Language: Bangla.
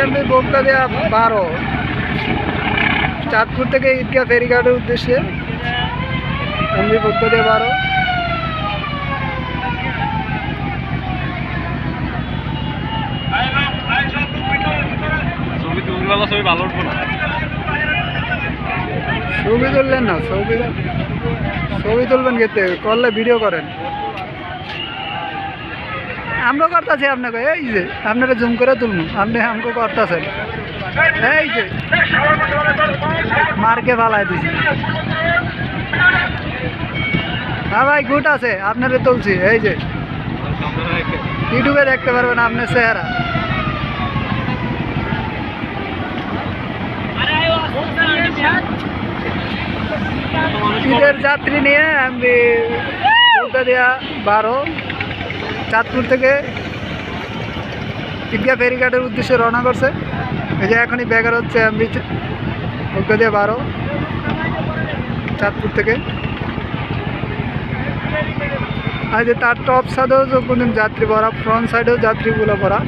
এমনি বোগদা দেওয়া বারো। চাঁদপুর থেকে ঈদগাহ ফেরিঘাটের উদ্দেশ্যে এমনি বোগদা দেওয়া বারো। ছবি ভালো উঠবো না। ছবি তুললেন না ছবি ছবি তুলবেন খেতে করলে ভিডিও করেন। আমরা করতেছি আপনাকে, এই যে আপনারা জুম করে তুলবো আপনি আমাকে করতেছেন। এই যে, মার্কে ফালাই দিছি। হ্যাঁ ভাই গুড আছে, আপনারে তুলছি, এই যে। ইউটিউবে দেখতে পারবেন আপনার চেহারা। ঈদের যাত্রী নিয়ে আমি দেয়া বারো। চাঁদপুর থেকে ঈদগাহ ফেরিঘাটের উদ্দেশ্যে রওনা করছে। এই যে এখনই ব্যাগার হচ্ছে দিয়ে বারো, চাঁদপুর থেকে। আর যে তার টপ সাইডেও কোনদিন যাত্রী ভরা ফ্রন্ট সাইডেও যাত্রীগুলো ভরা।